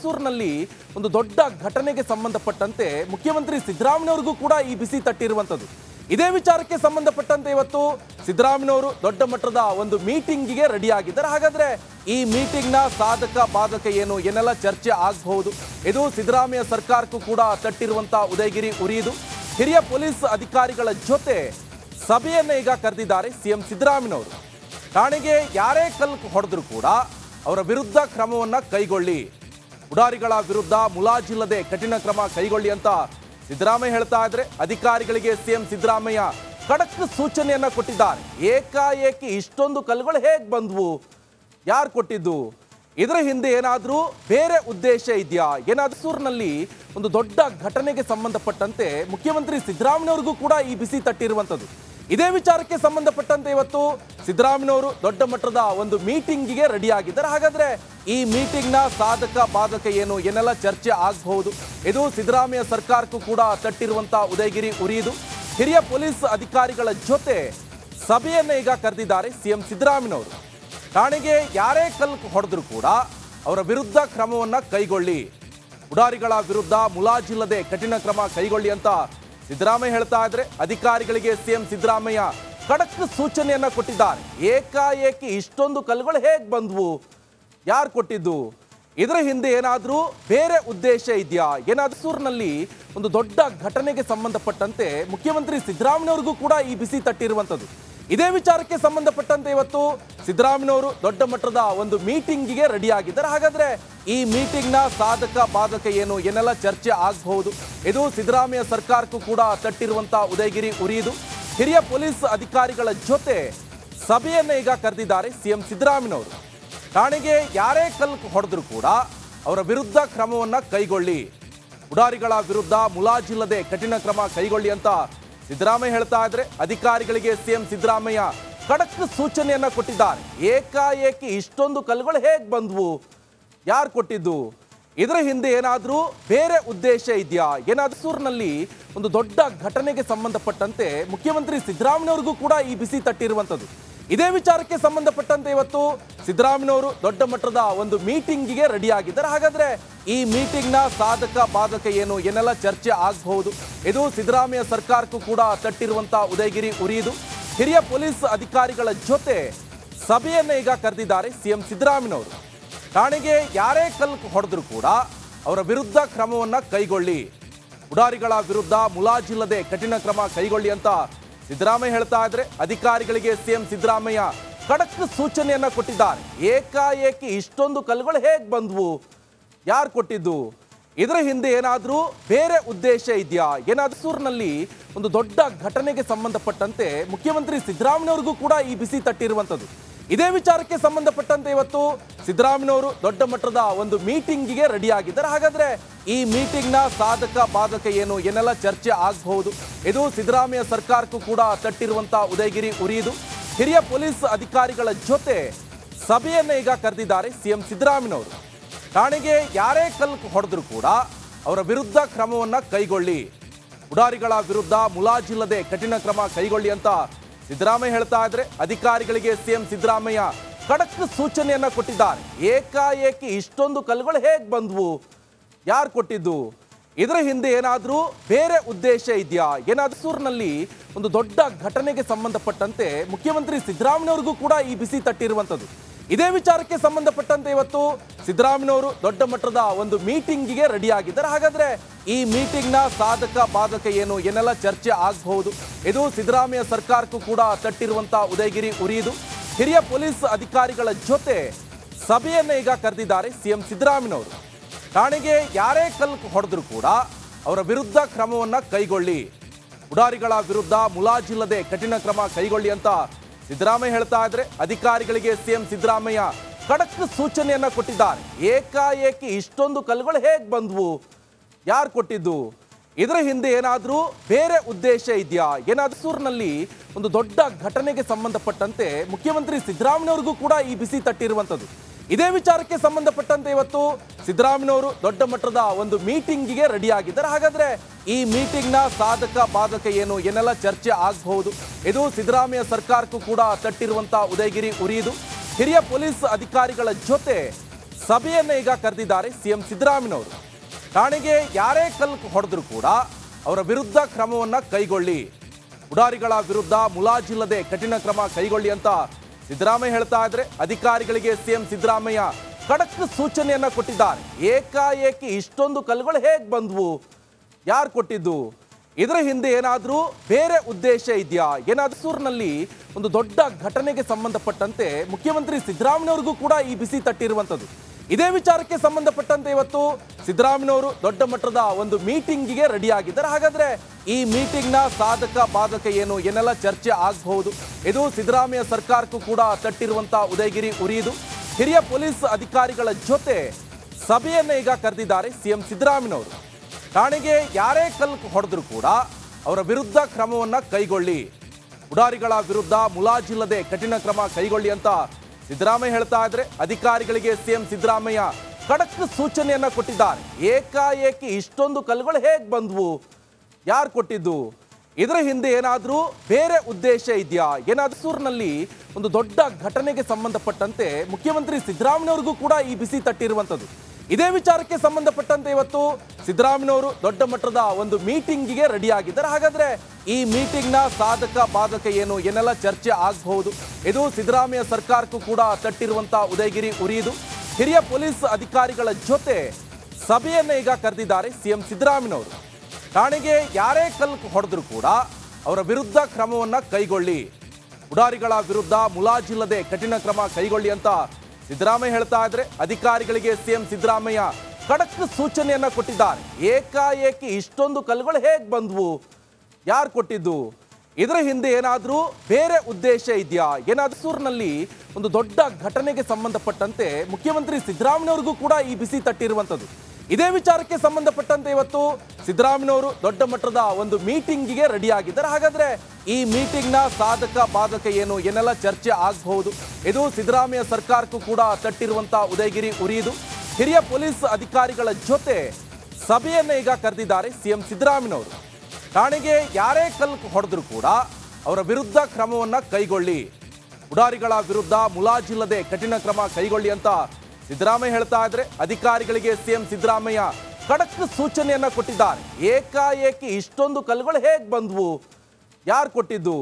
ಹಸೂರಿನಲ್ಲಿ ಒಂದು ದೊಡ್ಡ ಘಟನೆಗೆ ಸಂಬಂಧಪಟ್ಟಂತೆ ಮುಖ್ಯಮಂತ್ರಿ ಸಿದ್ದರಾಮಯ್ಯವ್ರಿಗೂ ಕೂಡ ಈ ಬಿಸಿ ತಟ್ಟಿರುವಂಥದ್ದು. ಇದೇ ವಿಚಾರಕ್ಕೆ ಸಂಬಂಧಪಟ್ಟಂತೆ ಇವತ್ತು ಸಿದ್ದರಾಮಯ್ಯವರು ದೊಡ್ಡ ಮಟ್ಟದ ಒಂದು ಮೀಟಿಂಗಿಗೆ ರೆಡಿ ಆಗಿದ್ದಾರೆ ಹಾಗಾದ್ರೆ ಈ ಮೀಟಿಂಗ್ನ ಸಾಧಕ, ಬಾಧಕ ಏನು ಏನೆಲ್ಲ ಚರ್ಚೆ ಆಗಬಹುದು? ಇದು ಸಿದ್ದರಾಮಯ್ಯ ಸರ್ಕಾರಕ್ಕೂ ಕೂಡ ತಟ್ಟಿರುವಂತ ಉದಯಗಿರಿ ಉರಿಯುದು. ಹಿರಿಯ ಪೊಲೀಸ್ ಅಧಿಕಾರಿಗಳ ಜೊತೆ ಸಭೆಯನ್ನು ಈಗ ಕರೆದಿದ್ದಾರೆ ಸಿಎಂ ಸಿದ್ದರಾಮಯ್ಯವರು. ಠಾಣೆಗೆ ಯಾರೇ ಕಲ್ಲು ಹೊಡೆದ್ರು ಕೂಡ ಅವರ ವಿರುದ್ಧ ಕ್ರಮವನ್ನು ಕೈಗೊಳ್ಳಿ. ಉಡಾರಿಗಳ ವಿರುದ್ಧ ಮುಲಾಜಿಲ್ಲದೆ ಕಠಿಣ ಕ್ರಮ ಕೈಗೊಳ್ಳಿ ಅಂತ ಸಿದ್ದರಾಮಯ್ಯ ಹೇಳ್ತಾ ಇದ್ರೆ ಅಧಿಕಾರಿಗಳಿಗೆ ಸಿಎಂ ಸಿದ್ದರಾಮಯ್ಯ ಖಡಕ್ ಸೂಚನೆಯನ್ನ ಕೊಟ್ಟಿದ್ದಾರೆ. ಏಕಾಏಕಿ ಇಷ್ಟೊಂದು ಕಲ್ಲುಗಳು ಹೇಗೆ ಬಂದ್ವು? ಯಾರು ಕೊಟ್ಟಿದ್ದು? ಇದರ ಹಿಂದೆ ಏನಾದರೂ ಬೇರೆ ಉದ್ದೇಶ ಇದೆಯಾ? ಏನಾದ್ರೂ ಸೂರಿನಲ್ಲಿ ಒಂದು ದೊಡ್ಡ ಘಟನೆಗೆ ಸಂಬಂಧಪಟ್ಟಂತೆ ಮುಖ್ಯಮಂತ್ರಿ ಸಿದ್ದರಾಮಯ್ಯವ್ರಿಗೂ ಕೂಡ ಈ ಬಿಸಿ ತಟ್ಟಿರುವಂಥದ್ದು. ಇದೇ ವಿಚಾರಕ್ಕೆ ಸಂಬಂಧಪಟ್ಟಂತೆ ಇವತ್ತು ಸಿದ್ದರಾಮಯ್ಯವರು ದೊಡ್ಡ ಮಟ್ಟದ ಒಂದು ಮೀಟಿಂಗಿಗೆ ರೆಡಿ ಆಗಿದ್ದಾರೆ ಹಾಗಾದ್ರೆ ಈ ಮೀಟಿಂಗ್ನ ಸಾಧಕ ಬಾಧಕ ಏನು ಏನೆಲ್ಲ ಚರ್ಚೆ ಆಗಬಹುದು? ಇದು ಸಿದ್ದರಾಮಯ್ಯ ಸರ್ಕಾರಕ್ಕೂ ಕೂಡ ತಟ್ಟಿರುವಂತ ಉದಯಗಿರಿ ಉರಿಯುದು. ಹಿರಿಯ ಪೊಲೀಸ್ ಅಧಿಕಾರಿಗಳ ಜೊತೆ ಸಭೆಯನ್ನು ಈಗ ಕರೆದಿದ್ದಾರೆ ಸಿಎಂ ಸಿದ್ದರಾಮಯ್ಯವರು ಠಾಣೆಗೆ ಯಾರೇ ಕಲ್ ಹೊಡೆದ್ರು ಕೂಡ ಅವರ ವಿರುದ್ಧ ಕ್ರಮವನ್ನ ಕೈಗೊಳ್ಳಿ. ಉಡಾರಿಗಳ ವಿರುದ್ಧ ಮುಲಾಜಿಲ್ಲದೆ ಕಠಿಣ ಕ್ರಮ ಕೈಗೊಳ್ಳಿ ಅಂತ ಸಿದ್ದರಾಮಯ್ಯ ಹೇಳ್ತಾ ಇದ್ರೆ ಅಧಿಕಾರಿಗಳಿಗೆ ಸಿಎಂ ಸಿದ್ದರಾಮಯ್ಯ ಖಡಕ್ ಸೂಚನೆಯನ್ನ ಕೊಟ್ಟಿದ್ದಾರೆ. ಏಕಾಏಕಿ ಇಷ್ಟೊಂದು ಕಲ್ಲುಗಳು ಹೇಗೆ ಬಂದ್ವು? ಯಾರು ಕೊಟ್ಟಿದ್ದು? ಇದರ ಹಿಂದೆ ಏನಾದರೂ ಬೇರೆ ಉದ್ದೇಶ ಇದೆಯಾ? ಏನಾದ್ರೂ ಸೂರಿನಲ್ಲಿ ಒಂದು ದೊಡ್ಡ ಘಟನೆಗೆ ಸಂಬಂಧಪಟ್ಟಂತೆ ಮುಖ್ಯಮಂತ್ರಿ ಸಿದ್ದರಾಮಯ್ಯವ್ರಿಗೂ ಕೂಡ ಈ ಬಿಸಿ ತಟ್ಟಿರುವಂಥದ್ದು. ಇದೇ ವಿಚಾರಕ್ಕೆ ಸಂಬಂಧಪಟ್ಟಂತೆ ಇವತ್ತು ಸಿದ್ದರಾಮಯ್ಯವರು ದೊಡ್ಡ ಮಟ್ಟದ ಒಂದು ಮೀಟಿಂಗಿಗೆ ರೆಡಿ ಆಗಿದ್ದಾರೆ ಹಾಗಾದ್ರೆ ಈ ಮೀಟಿಂಗ್ನ ಸಾಧಕ, ಬಾಧಕ ಏನು ಏನೆಲ್ಲ ಚರ್ಚೆ ಆಗಬಹುದು? ಇದು ಸಿದ್ದರಾಮಯ್ಯ ಸರ್ಕಾರಕ್ಕೂ ಕೂಡ ತಟ್ಟಿರುವಂತ ಉದಯಗಿರಿ ಉರಿಯುದು. ಹಿರಿಯ ಪೊಲೀಸ್ ಅಧಿಕಾರಿಗಳ ಜೊತೆ ಸಭೆಯನ್ನು ಈಗ ಕರೆದಿದ್ದಾರೆ ಸಿಎಂ ಸಿದ್ದರಾಮಯ್ಯವರು ಠಾಣೆಗೆ ಯಾರೇ ಕಲ್ ಹೊಡೆದ್ರು ಕೂಡ ಅವರ ವಿರುದ್ಧ ಕ್ರಮವನ್ನ ಕೈಗೊಳ್ಳಿ. ಉಡಾರಿಗಳ ವಿರುದ್ಧ ಮುಲಾಜಿಲ್ಲದೆ ಕಠಿಣ ಕ್ರಮ ಕೈಗೊಳ್ಳಿ ಅಂತ ಸಿದ್ದರಾಮಯ್ಯ ಹೇಳ್ತಾ ಇದ್ರೆ ಅಧಿಕಾರಿಗಳಿಗೆ ಸಿಎಂ ಸಿದ್ದರಾಮಯ್ಯ ಖಡಕ್ ಸೂಚನೆಯನ್ನ ಕೊಟ್ಟಿದ್ದಾರೆ. ಏಕಾಏಕಿ ಇಷ್ಟೊಂದು ಕಲ್ಲುಗಳು ಹೇಗೆ ಬಂದ್ವು? ಯಾರು ಕೊಟ್ಟಿದ್ದು? ಇದರ ಹಿಂದೆ ಏನಾದರೂ ಬೇರೆ ಉದ್ದೇಶ ಇದೆಯಾ? ಏನಾದ್ರೂ ಸೂರಿನಲ್ಲಿ ಒಂದು ದೊಡ್ಡ ಘಟನೆಗೆ ಸಂಬಂಧಪಟ್ಟಂತೆ ಮುಖ್ಯಮಂತ್ರಿ ಸಿದ್ದರಾಮಯ್ಯವ್ರಿಗೂ ಕೂಡ ಈ ಬಿಸಿ ತಟ್ಟಿರುವಂಥದ್ದು. ಇದೇ ವಿಚಾರಕ್ಕೆ ಸಂಬಂಧಪಟ್ಟಂತೆ ಇವತ್ತು ಸಿದ್ದರಾಮಯ್ಯವರು ದೊಡ್ಡ ಮಟ್ಟದ ಒಂದು ಮೀಟಿಂಗಿಗೆ ರೆಡಿ ಆಗಿದ್ದಾರೆ ಹಾಗಾದ್ರೆ ಈ ಮೀಟಿಂಗ್ನ ಸಾಧಕ, ಬಾಧಕ ಏನು ಏನೆಲ್ಲ ಚರ್ಚೆ ಆಗಬಹುದು? ಇದು ಸಿದ್ದರಾಮಯ್ಯ ಸರ್ಕಾರಕ್ಕೂ ಕೂಡ ತಟ್ಟಿರುವಂತ ಉದಯಗಿರಿ ಉರಿಯುದು. ಹಿರಿಯ ಪೊಲೀಸ್ ಅಧಿಕಾರಿಗಳ ಜೊತೆ ಸಭೆಯನ್ನು ಈಗ ಕರೆದಿದ್ದಾರೆ ಸಿಎಂ ಸಿದ್ದರಾಮಯ್ಯವರು ಠಾಣೆಗೆ ಯಾರೇ ಕಲ್ ಹೊಡೆದ್ರು ಕೂಡ ಅವರ ವಿರುದ್ಧ ಕ್ರಮವನ್ನ ಕೈಗೊಳ್ಳಿ. ಉಡಾರಿಗಳ ವಿರುದ್ಧ ಮುಲಾಜಿಲ್ಲದೆ ಕಠಿಣ ಕ್ರಮ ಕೈಗೊಳ್ಳಿ ಅಂತ ಸಿದ್ದರಾಮಯ್ಯ ಹೇಳ್ತಾ ಇದ್ರೆ ಅಧಿಕಾರಿಗಳಿಗೆ ಸಿಎಂ ಸಿದ್ದರಾಮಯ್ಯ ಖಡಕ್ ಸೂಚನೆಯನ್ನ ಕೊಟ್ಟಿದ್ದಾರೆ. ಏಕಾಏಕಿ ಇಷ್ಟೊಂದು ಕಲ್ಲುಗಳು ಹೇಗೆ ಬಂದ್ವು? ಯಾರು ಕೊಟ್ಟಿದ್ದು? ಇದರ ಹಿಂದೆ ಏನಾದರೂ ಬೇರೆ ಉದ್ದೇಶ ಇದೆಯಾ? ಏನಾದ್ರೂ ಸೂರಿನಲ್ಲಿ ಒಂದು ದೊಡ್ಡ ಘಟನೆಗೆ ಸಂಬಂಧಪಟ್ಟಂತೆ ಮುಖ್ಯಮಂತ್ರಿ ಸಿದ್ದರಾಮಯ್ಯವ್ರಿಗೂ ಕೂಡ ಈ ಬಿಸಿ ತಟ್ಟಿರುವಂಥದ್ದು. ಇದೇ ವಿಚಾರಕ್ಕೆ ಸಂಬಂಧಪಟ್ಟಂತೆ ಇವತ್ತು ಸಿದ್ದರಾಮಯ್ಯನವರು ದೊಡ್ಡ ಮಟ್ಟದ ಒಂದು ಮೀಟಿಂಗಿಗೆ ರೆಡಿ ಆಗಿದ್ದಾರೆ ಹಾಗಾದ್ರೆ ಈ ಮೀಟಿಂಗ್ನ ಸಾಧಕ ಬಾಧಕ ಏನು ಏನೆಲ್ಲ ಚರ್ಚೆ ಆಗಬಹುದು? ಇದು ಸಿದ್ದರಾಮಯ್ಯ ಸರ್ಕಾರಕ್ಕೂ ಕೂಡ ತಟ್ಟಿರುವಂತ ಉದಯಗಿರಿ ಉರಿಯುದು. ಹಿರಿಯ ಪೊಲೀಸ್ ಅಧಿಕಾರಿಗಳ ಜೊತೆ ಸಭೆಯನ್ನ ಈಗ ಕರೆದಿದ್ದಾರೆ ಸಿಎಂ ಸಿದ್ದರಾಮಯ್ಯನವರು. ಠಾಣೆಗೆ ಯಾರೇ ಕಲ್ ಹೊಡೆದ್ರು ಕೂಡ ಅವರ ವಿರುದ್ಧ ಕ್ರಮವನ್ನ ಕೈಗೊಳ್ಳಿ. ಉಡಾರಿಗಳ ವಿರುದ್ಧ ಮುಲಾಜಿಲ್ಲದೆ ಕಠಿಣ ಕ್ರಮ ಕೈಗೊಳ್ಳಿ ಅಂತ ಸಿದ್ದರಾಮಯ್ಯ ಹೇಳ್ತಾ ಇದ್ರೆ ಅಧಿಕಾರಿಗಳಿಗೆ ಸಿಎಂ ಸಿದ್ದರಾಮಯ್ಯ ಖಡಕ್ ಸೂಚನೆಯನ್ನ ಕೊಟ್ಟಿದ್ದಾರೆ. ಏಕಾಏಕಿ ಇಷ್ಟೊಂದು ಕಲ್ಲುಗಳು ಹೇಗೆ ಬಂದ್ವು? ಯಾರು ಕೊಟ್ಟಿದ್ದು? ಇದರ ಹಿಂದೆ ಏನಾದರೂ ಬೇರೆ ಉದ್ದೇಶ ಇದೆಯಾ? ಏನಾದರೂ ಸೂರಿನಲ್ಲಿ ಒಂದು ದೊಡ್ಡ ಘಟನೆಗೆ ಸಂಬಂಧಪಟ್ಟಂತೆ ಮುಖ್ಯಮಂತ್ರಿ ಸಿದ್ದರಾಮಯ್ಯವ್ರಿಗೂ ಕೂಡ ಈ ಬಿಸಿ ತಟ್ಟಿರುವಂಥದ್ದು. ಇದೇ ವಿಚಾರಕ್ಕೆ ಸಂಬಂಧಪಟ್ಟಂತೆ ಇವತ್ತು ಸಿದ್ದರಾಮಯ್ಯವರು ದೊಡ್ಡ ಮಟ್ಟದ ಒಂದು ಮೀಟಿಂಗಿಗೆ ರೆಡಿ ಆಗಿದ್ದಾರೆ ಹಾಗಾದ್ರೆ ಈ ಮೀಟಿಂಗ್ನ ಸಾಧಕ ಬಾಧಕ ಏನು ಏನೆಲ್ಲ ಚರ್ಚೆ ಆಗಬಹುದು? ಇದು ಸಿದ್ದರಾಮಯ್ಯ ಸರ್ಕಾರಕ್ಕೂ ಕೂಡ ತಟ್ಟಿರುವಂಥ ಉದಯಗಿರಿ ಉರಿಯುದು. ಹಿರಿಯ ಪೊಲೀಸ್ ಅಧಿಕಾರಿಗಳ ಜೊತೆ ಸಭೆಯನ್ನು ಈಗ ಕರೆದಿದ್ದಾರೆ ಸಿಎಂ ಸಿದ್ದರಾಮಯ್ಯನವರು. ಠಾಣೆಗೆ ಯಾರೇ ಕಲ್ ಹೊಡೆದ್ರು ಕೂಡ ಅವರ ವಿರುದ್ಧ ಕ್ರಮವನ್ನು ಕೈಗೊಳ್ಳಿ. ಉಡಾರಿಗಳ ವಿರುದ್ಧ ಮುಲಾಜಿಲ್ಲದೆ ಕಠಿಣ ಕ್ರಮ ಕೈಗೊಳ್ಳಿ ಅಂತ ಸಿದ್ದರಾಮಯ್ಯ ಹೇಳ್ತಾ ಇದ್ರೆ, ಅಧಿಕಾರಿಗಳಿಗೆ ಸಿಎಂ ಸಿದ್ದರಾಮಯ್ಯ ಖಡಕ್ ಸೂಚನೆಯನ್ನ ಕೊಟ್ಟಿದ್ದಾರೆ. ಏಕಾಏಕಿ ಇಷ್ಟೊಂದು ಕಲ್ಲುಗಳು ಹೇಗೆ ಬಂದ್ವು? ಯಾರು ಕೊಟ್ಟಿದ್ದು? ಇದರ ಹಿಂದೆ ಏನಾದರೂ ಬೇರೆ ಉದ್ದೇಶ ಇದೆಯಾ? ಏನಾದರೂ ಸೂರಿನಲ್ಲಿ ಒಂದು ದೊಡ್ಡ ಘಟನೆಗೆ ಸಂಬಂಧಪಟ್ಟಂತೆ ಮುಖ್ಯಮಂತ್ರಿ ಸಿದ್ದರಾಮಯ್ಯವ್ರಿಗೂ ಕೂಡ ಈ ಬಿಸಿ ತಟ್ಟಿರುವಂಥದ್ದು. ಇದೇ ವಿಚಾರಕ್ಕೆ ಸಂಬಂಧಪಟ್ಟಂತೆ ಇವತ್ತು ಸಿದ್ದರಾಮಯ್ಯವರು ದೊಡ್ಡ ಮಟ್ಟದ ಒಂದು ಮೀಟಿಂಗಿಗೆ ರೆಡಿ ಆಗಿದ್ದಾರೆ ಹಾಗಾದ್ರೆ ಈ ಮೀಟಿಂಗ್ನ ಸಾಧಕ, ಬಾಧಕ ಏನು ಏನೆಲ್ಲ ಚರ್ಚೆ ಆಗಬಹುದು? ಇದು ಸಿದ್ದರಾಮಯ್ಯ ಸರ್ಕಾರಕ್ಕೂ ಕೂಡ ತಟ್ಟಿರುವಂಥ ಉದಯಗಿರಿ ಉರಿಯುದು. ಹಿರಿಯ ಪೊಲೀಸ್ ಅಧಿಕಾರಿಗಳ ಜೊತೆ ಸಭೆಯನ್ನು ಈಗ ಕರೆದಿದ್ದಾರೆ ಸಿಎಂ ಸಿದ್ದರಾಮಯ್ಯನವರು ಠಾಣೆಗೆ ಯಾರೇ ಕಲ್ ಹೊಡೆದ್ರು ಕೂಡ ಅವರ ವಿರುದ್ಧ ಕ್ರಮವನ್ನ ಕೈಗೊಳ್ಳಿ. ಉಡಾರಿಗಳ ವಿರುದ್ಧ ಮುಲಾಜಿಲ್ಲದೆ ಕಠಿಣ ಕ್ರಮ ಕೈಗೊಳ್ಳಿ ಅಂತ ಸಿದ್ದರಾಮಯ್ಯ ಹೇಳ್ತಾ ಇದ್ರೆ ಅಧಿಕಾರಿಗಳಿಗೆ ಸಿಎಂ ಸಿದ್ದರಾಮಯ್ಯ ಖಡಕ್ ಸೂಚನೆಯನ್ನ ಕೊಟ್ಟಿದ್ದಾರೆ. ಏಕಾಏಕಿ ಇಷ್ಟೊಂದು ಕಲ್ಲುಗಳು ಹೇಗೆ ಬಂದ್ವು? ಯಾರು ಕೊಟ್ಟಿದ್ದು? ಇದರ ಹಿಂದೆ ಏನಾದರೂ ಬೇರೆ ಉದ್ದೇಶ ಇದೆಯಾ? ಏನಾದರೂ ಸೂರಿನಲ್ಲಿ ಒಂದು ದೊಡ್ಡ ಘಟನೆಗೆ ಸಂಬಂಧಪಟ್ಟಂತೆ ಮುಖ್ಯಮಂತ್ರಿ ಸಿದ್ದರಾಮಯ್ಯವ್ರಿಗೂ ಕೂಡ ಈ ಬಿಸಿ ತಟ್ಟಿರುವಂಥದ್ದು ಇದೇ ವಿಚಾರಕ್ಕೆ ಸಂಬಂಧಪಟ್ಟಂತೆ ಇವತ್ತು ಸಿದ್ದರಾಮಯ್ಯವರು ದೊಡ್ಡ ಮಟ್ಟದ ಒಂದು ಮೀಟಿಂಗಿಗೆ ರೆಡಿ ಆಗಿದ್ದಾರೆ ಹಾಗಾದ್ರೆ ಈ ಮೀಟಿಂಗ್ನ ಸಾಧಕ, ಬಾಧಕ ಏನು ಏನೆಲ್ಲ ಚರ್ಚೆ ಆಗಬಹುದು? ಇದು ಸಿದ್ದರಾಮಯ್ಯ ಸರ್ಕಾರಕ್ಕೂ ಕೂಡ ತಟ್ಟಿರುವಂತ ಉದಯಗಿರಿ ಉರಿಯುದು. ಹಿರಿಯ ಪೊಲೀಸ್ ಅಧಿಕಾರಿಗಳ ಜೊತೆ ಸಭೆಯನ್ನು ಈಗ ಕರೆದಿದ್ದಾರೆ ಸಿಎಂ ಸಿದ್ದರಾಮಯ್ಯವರು ಠಾಣೆಗೆ ಯಾರೇ ಕಲ್ ಹೊಡೆದ್ರು ಕೂಡ ಅವರ ವಿರುದ್ಧ ಕ್ರಮವನ್ನ ಕೈಗೊಳ್ಳಿ. ಉಡಾರಿಗಳ ವಿರುದ್ಧ ಮುಲಾಜಿಲ್ಲದೆ ಕಠಿಣ ಕ್ರಮ ಕೈಗೊಳ್ಳಿ ಅಂತ ಸಿದ್ದರಾಮಯ್ಯ ಹೇಳ್ತಾ ಇದ್ರೆ ಅಧಿಕಾರಿಗಳಿಗೆ ಸಿಎಂ ಸಿದ್ದರಾಮಯ್ಯ ಖಡಕ್ ಸೂಚನೆಯನ್ನ ಕೊಟ್ಟಿದ್ದಾರೆ. ಏಕಾಏಕಿ ಇಷ್ಟೊಂದು ಕಲ್ಲುಗಳು ಹೇಗೆ ಬಂದ್ವು? ಯಾರು ಕೊಟ್ಟಿದ್ದು? ಇದರ ಹಿಂದೆ ಏನಾದರೂ ಬೇರೆ ಉದ್ದೇಶ ಇದೆಯಾ? ಏನಾದ್ರೂ ಸೂರಿನಲ್ಲಿ ಒಂದು ದೊಡ್ಡ ಘಟನೆಗೆ ಸಂಬಂಧಪಟ್ಟಂತೆ ಮುಖ್ಯಮಂತ್ರಿ ಸಿದ್ದರಾಮಯ್ಯವ್ರಿಗೂ ಕೂಡ ಈ ಬಿಸಿ ತಟ್ಟಿರುವಂಥದ್ದು. ಇದೇ ವಿಚಾರಕ್ಕೆ ಸಂಬಂಧಪಟ್ಟಂತೆ ಇವತ್ತು ಸಿದ್ದರಾಮಯ್ಯವರು ದೊಡ್ಡ ಮಟ್ಟದ ಒಂದು ಮೀಟಿಂಗಿಗೆ ರೆಡಿ ಆಗಿದ್ದಾರೆ ಹಾಗಾದ್ರೆ ಈ ಮೀಟಿಂಗ್ನ ಸಾಧಕ, ಬಾಧಕ ಏನು ಏನೆಲ್ಲ ಚರ್ಚೆ ಆಗಬಹುದು? ಇದು ಸಿದ್ದರಾಮಯ್ಯ ಸರ್ಕಾರಕ್ಕೂ ಕೂಡ ತಟ್ಟಿರುವಂತ ಉದಯಗಿರಿ ಉರಿಯುದು. ಹಿರಿಯ ಪೊಲೀಸ್ ಅಧಿಕಾರಿಗಳ ಜೊತೆ ಸಭೆಯನ್ನು ಈಗ ಕರೆದಿದ್ದಾರೆ ಸಿಎಂ ಸಿದ್ದರಾಮಯ್ಯವರು ಠಾಣೆಗೆ ಯಾರೇ ಕಲ್ ಹೊಡೆದ್ರು ಕೂಡ ಅವರ ವಿರುದ್ಧ ಕ್ರಮವನ್ನ ಕೈಗೊಳ್ಳಿ. ಉಡಾರಿಗಳ ವಿರುದ್ಧ ಮುಲಾಜಿಲ್ಲದೆ ಕಠಿಣ ಕ್ರಮ ಕೈಗೊಳ್ಳಿ ಅಂತ ಸಿದ್ದರಾಮಯ್ಯ ಹೇಳ್ತಾ ಇದ್ರೆ ಅಧಿಕಾರಿಗಳಿಗೆ ಸಿಎಂ ಸಿದ್ದರಾಮಯ್ಯ ಖಡಕ್ ಸೂಚನೆಯನ್ನ ಕೊಟ್ಟಿದ್ದಾರೆ. ಏಕಾಏಕಿ ಇಷ್ಟೊಂದು ಕಲ್ಲುಗಳು ಹೇಗೆ ಬಂದ್ವು? ಯಾರು ಕೊಟ್ಟಿದ್ದು? ಇದರ ಹಿಂದೆ ಏನಾದರೂ ಬೇರೆ ಉದ್ದೇಶ ಇದೆಯಾ? ಏನಾದ್ರೂ ಸೂರಿನಲ್ಲಿ ಒಂದು ದೊಡ್ಡ ಘಟನೆಗೆ ಸಂಬಂಧಪಟ್ಟಂತೆ ಮುಖ್ಯಮಂತ್ರಿ ಸಿದ್ದರಾಮಯ್ಯವ್ರಿಗೂ ಕೂಡ ಈ ಬಿಸಿ ತಟ್ಟಿರುವಂಥದ್ದು. ಇದೇ ವಿಚಾರಕ್ಕೆ ಸಂಬಂಧಪಟ್ಟಂತೆ ಇವತ್ತು ಸಿದ್ದರಾಮಯ್ಯವರು ದೊಡ್ಡ ಮಟ್ಟದ ಒಂದು ಮೀಟಿಂಗಿಗೆ ರೆಡಿ ಆಗಿದ್ದಾರೆ ಹಾಗಾದ್ರೆ ಈ ಮೀಟಿಂಗ್ನ ಸಾಧಕ ಬಾಧಕ ಏನು ಏನೆಲ್ಲ ಚರ್ಚೆ ಆಗಬಹುದು? ಇದು ಸಿದ್ದರಾಮಯ್ಯ ಸರ್ಕಾರಕ್ಕೂ ಕೂಡ ತಟ್ಟಿರುವಂತ ಉದಯಗಿರಿ ಉರಿಯುದು. ಹಿರಿಯ ಪೊಲೀಸ್ ಅಧಿಕಾರಿಗಳ ಜೊತೆ ಸಭೆಯನ್ನು ಈಗ ಕರೆದಿದ್ದಾರೆ ಸಿಎಂ ಸಿದ್ದರಾಮಯ್ಯವರು ಠಾಣೆಗೆ ಯಾರೇ ಕಲ್ ಹೊಡೆದ್ರು ಕೂಡ ಅವರ ವಿರುದ್ಧ ಕ್ರಮವನ್ನ ಕೈಗೊಳ್ಳಿ. ಉಡಾರಿಗಳ ವಿರುದ್ಧ ಮುಲಾಜಿಲ್ಲದೆ ಕಠಿಣ ಕ್ರಮ ಕೈಗೊಳ್ಳಿ ಅಂತ ಸಿದ್ದರಾಮಯ್ಯ ಹೇಳ್ತಾ ಇದ್ರೆ ಅಧಿಕಾರಿಗಳಿಗೆ ಸಿಎಂ ಸಿದ್ದರಾಮಯ್ಯ ಖಡಕ್ ಸೂಚನೆಯನ್ನ ಕೊಟ್ಟಿದ್ದಾರೆ. ಏಕಾಏಕಿ ಇಷ್ಟೊಂದು ಕಲ್ಲುಗಳು ಹೇಗೆ ಬಂದ್ವು? ಯಾರು ಕೊಟ್ಟಿದ್ದು?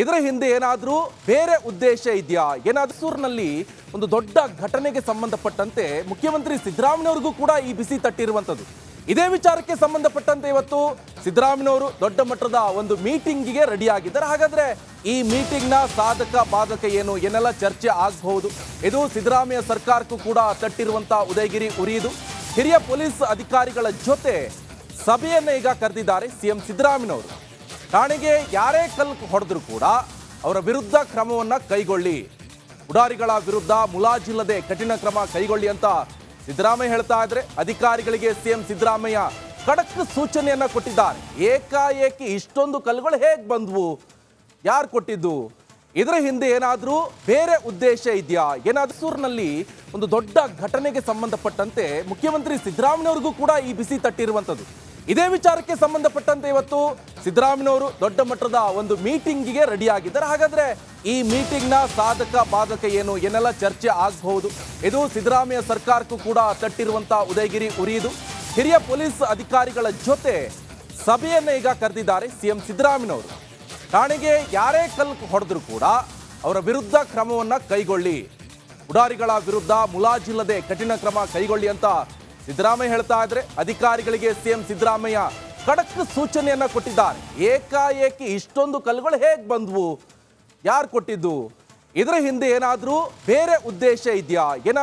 ಇದರ ಹಿಂದೆ ಏನಾದರೂ ಬೇರೆ ಉದ್ದೇಶ ಇದೆಯಾ? ಏನಾದ್ರೂ ಸೂರಿನಲ್ಲಿ ಒಂದು ದೊಡ್ಡ ಘಟನೆಗೆ ಸಂಬಂಧಪಟ್ಟಂತೆ ಮುಖ್ಯಮಂತ್ರಿ ಸಿದ್ದರಾಮಯ್ಯವ್ರಿಗೂ ಕೂಡ ಈ ಬಿಸಿ ತಟ್ಟಿರುವಂಥದ್ದು. ಇದೇ ವಿಚಾರಕ್ಕೆ ಸಂಬಂಧಪಟ್ಟಂತೆ ಇವತ್ತು ಸಿದ್ದರಾಮಯ್ಯನವರು ದೊಡ್ಡ ಮಟ್ಟದ ಒಂದು ಮೀಟಿಂಗಿಗೆ ರೆಡಿ ಆಗಿದ್ದಾರೆ ಹಾಗಾದ್ರೆ ಈ ಮೀಟಿಂಗ್ನ ಸಾಧಕ, ಬಾಧಕ ಏನು ಏನೆಲ್ಲ ಚರ್ಚೆ ಆಗಬಹುದು? ಇದು ಸಿದ್ದರಾಮಯ್ಯ ಸರ್ಕಾರಕ್ಕೂ ಕೂಡ ತಟ್ಟಿರುವಂತ ಉದಯಗಿರಿ ಉರಿಯುದು. ಹಿರಿಯ ಪೊಲೀಸ್ ಅಧಿಕಾರಿಗಳ ಜೊತೆ ಸಭೆಯನ್ನ ಈಗ ಕರೆದಿದ್ದಾರೆ ಸಿಎಂ ಸಿದ್ದರಾಮಯ್ಯನವರು. ಠಾಣೆಗೆ ಯಾರೇ ಕಲ್ ಹೊಡೆದ್ರು ಕೂಡ ಅವರ ವಿರುದ್ಧ ಕ್ರಮವನ್ನ ಕೈಗೊಳ್ಳಿ. ಉಡಾರಿಗಳ ವಿರುದ್ಧ ಮುಲಾಜಿಲ್ಲದೆ ಕಠಿಣ ಕ್ರಮ ಕೈಗೊಳ್ಳಿ ಅಂತ ಸಿದ್ದರಾಮಯ್ಯ ಹೇಳ್ತಾ ಇದ್ರೆ ಅಧಿಕಾರಿಗಳಿಗೆ ಸಿಎಂ ಸಿದ್ದರಾಮಯ್ಯ ಖಡಕ್ ಸೂಚನೆಯನ್ನ ಕೊಟ್ಟಿದ್ದಾರೆ. ಏಕಾಏಕಿ ಇಷ್ಟೊಂದು ಕಲ್ಲುಗಳು ಹೇಗೆ ಬಂದ್ವು? ಯಾರು ಕೊಟ್ಟಿದ್ದು? ಇದರ ಹಿಂದೆ ಏನಾದರೂ ಬೇರೆ ಉದ್ದೇಶ ಇದೆಯಾ? ಏನಾದರೂ ಸೂರಿನಲ್ಲಿ ಒಂದು ದೊಡ್ಡ ಘಟನೆಗೆ ಸಂಬಂಧಪಟ್ಟಂತೆ ಮುಖ್ಯಮಂತ್ರಿ ಸಿದ್ದರಾಮಯ್ಯವ್ರಿಗೂ ಕೂಡ ಈ ಬಿಸಿ ತಟ್ಟಿರುವಂಥದ್ದು. ಇದೇ ವಿಚಾರಕ್ಕೆ ಸಂಬಂಧಪಟ್ಟಂತೆ ಇವತ್ತು ಸಿದ್ದರಾಮಯ್ಯವರು ದೊಡ್ಡ ಮಟ್ಟದ ಒಂದು ಮೀಟಿಂಗಿಗೆ ರೆಡಿ ಆಗಿದ್ದಾರೆ ಹಾಗಾದ್ರೆ ಈ ಮೀಟಿಂಗ್ನ ಸಾಧಕ ಬಾಧಕ ಏನು ಏನೆಲ್ಲ ಚರ್ಚೆ ಆಗಬಹುದು? ಇದು ಸಿದ್ದರಾಮಯ್ಯ ಸರ್ಕಾರಕ್ಕೂ ಕೂಡ ತಟ್ಟಿರುವಂಥ ಉದಯಗಿರಿ ಉರಿಯುದು. ಹಿರಿಯ ಪೊಲೀಸ್ ಅಧಿಕಾರಿಗಳ ಜೊತೆ ಸಭೆಯನ್ನು ಈಗ ಕರೆದಿದ್ದಾರೆ ಸಿಎಂ ಸಿದ್ದರಾಮಯ್ಯನವರು. ಠಾಣೆಗೆ ಯಾರೇ ಕಲ್ ಹೊಡೆದ್ರು ಕೂಡ ಅವರ ವಿರುದ್ಧ ಕ್ರಮವನ್ನ ಕೈಗೊಳ್ಳಿ. ಉಡಾರಿಗಳ ವಿರುದ್ಧ ಮುಲಾಜಿಲ್ಲದೆ ಕಠಿಣ ಕ್ರಮ ಕೈಗೊಳ್ಳಿ ಅಂತ ಸಿದ್ದರಾಮಯ್ಯ ಹೇಳ್ತಾ ಇದ್ರೆ ಅಧಿಕಾರಿಗಳಿಗೆ ಸಿಎಂ ಸಿದ್ದರಾಮಯ್ಯ ಖಡಕ್ ಸೂಚನೆಯನ್ನ ಕೊಟ್ಟಿದ್ದಾರೆ. ಏಕಾಏಕಿ ಇಷ್ಟೊಂದು ಕಲ್ಲುಗಳು ಹೇಗೆ ಬಂದ್ವು? ಯಾರು ಕೊಟ್ಟಿದ್ದು? ಇದರ ಹಿಂದೆ ಏನಾದರೂ ಬೇರೆ ಉದ್ದೇಶ ಇದೆಯಾ? ಏನಾದ್ರೂ